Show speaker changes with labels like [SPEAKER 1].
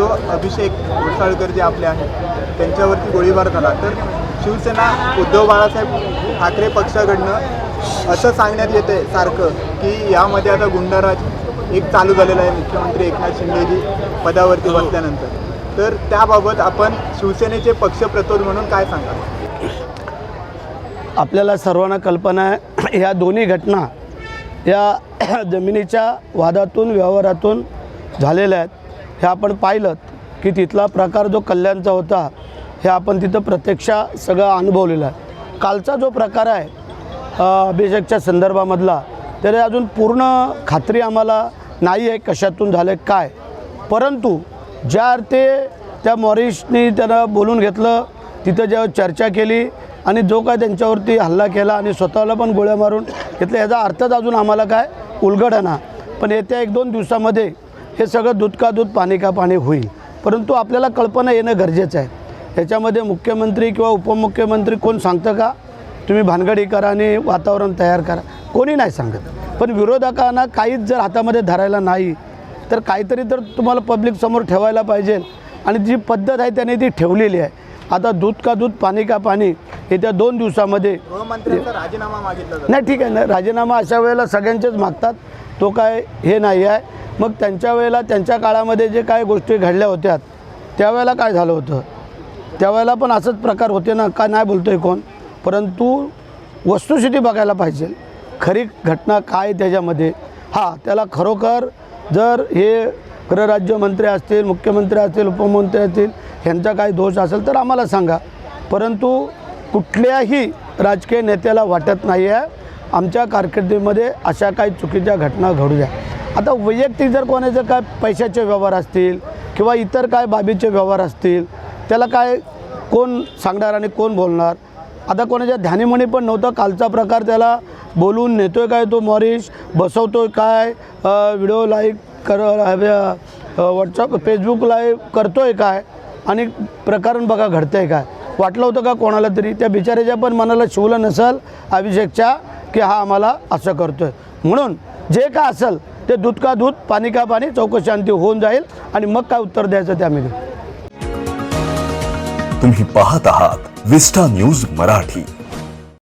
[SPEAKER 1] जो अभिषेक घोसाळकर जे आपले आहेत त्यांच्यावरती गोळीबार झाला तर शिवसेना उद्धव बाळासाहेब ठाकरे पक्षाकडनं असं सांगण्यात येतं सारखं की यामध्ये आता गुंडाराज एक चालू झालेला आहे मुख्यमंत्री एकनाथ शिंदेजी पदावरती बसल्यानंतर. तर त्याबाबत आपण शिवसेनेचे पक्षप्रतोद म्हणून काय सांगाल?
[SPEAKER 2] आपल्याला सर्वांना कल्पना आहे ह्या दोन्ही घटना या जमिनीच्या वादातून व्यवहारातून झालेल्या आहेत. हे आपण पाहिलं की तिथला प्रकार जो कल्याणचा होता हे आपण तिथं प्रत्यक्ष सगळं अनुभवलेलं आहे. कालचा जो प्रकार आहे अभिषेकच्या संदर्भामधला तरी अजून पूर्ण खात्री आम्हाला नाही आहे कशातून झालं काय. परंतु ज्या अर्थे त्या मॉरिशनी त्यानं बोलून घेतलं तिथं जेव्हा चर्चा केली आणि जो काय त्यांच्यावरती हल्ला केला आणि स्वतःला पण गोळ्या मारून घेतल्या याचा अर्थच अजून आम्हाला काय उलगडणा पण येत्या एक दोन दिवसामध्ये हे सगळं दूध का दूध पाणी का पाणी होईल. परंतु आपल्याला कल्पना येणं गरजेचं आहे. याच्यामध्ये मुख्यमंत्री किंवा उपमुख्यमंत्री कोण सांगतं का? तुम्ही भानगडी करा आणि वातावरण तयार करा. कोणी नाही सांगत. पण विरोधकांना काहीच जर हातामध्ये धरायला नाही तर काहीतरी तर तुम्हाला पब्लिक समोर ठेवायला पाहिजे. आणि जी पद्धत आहे त्याने ती ठेवलेली आहे. आता दूध का दूध पाणी का पाणी येत्या दोन दिवसामध्ये
[SPEAKER 1] राजीनामा मागितला
[SPEAKER 2] नाही ठीक आहे. ना राजीनामा अशा वेळेला सगळ्यांचेच मागतात. तो काय हे नाही आहे. मग त्यांच्या वेळेला त्यांच्या काळामध्ये जे काय गोष्टी घडल्या होत्या त्यावेळेला काय झालं होतं? त्यावेळेला पण असंच प्रकार होते ना? का नाही बोलतो आहे कोण? परंतु वस्तुस्थिती बघायला पाहिजे. खरी घटना काय त्याच्यामध्ये? हां त्याला खरोखर जर हे गृहराज्यमंत्री असतील मुख्यमंत्री असतील उपमंत्री असतील ह्यांचा काही दोष असेल तर आम्हाला सांगा. परंतु कुठल्याही राजकीय नेत्याला वाटत नाही आहे आमच्या कारकिर्दीमध्ये अशा काही चुकीच्या घटना घडू द्या. आता वैयक्तिक जर कोणाचे काय पैशाचे व्यवहार असतील किंवा इतर काय बाबीचे व्यवहार असतील त्याला काय कोण सांगणार आणि कोण बोलणार? आता कोणाच्या ध्यानीमणी पण नव्हतं. कालचा प्रकार त्याला बोलून नेतोय काय तो मॉरिश? बसवतोय काय? व्हिडिओ लाईक कर व्हॉट्सअप फेसबुक लाईव्ह करतोय काय? आणि प्रकरण बघा घडतंय काय? वाटलं होतं का कोणाला तरी? त्या बिचाऱ्याच्या पण मनाला शिवलं नसेल अभिषेकच्या की हा आम्हाला असं करतोय. म्हणून जे काय असेल ते दूध का दूध पाणी का पाणी चौकशी शांती होऊन जाईल. आणि मग काय उत्तर द्यायचं ते आम्ही
[SPEAKER 3] तुम्ही पाहत आहात विस्टा न्यूज मराठी.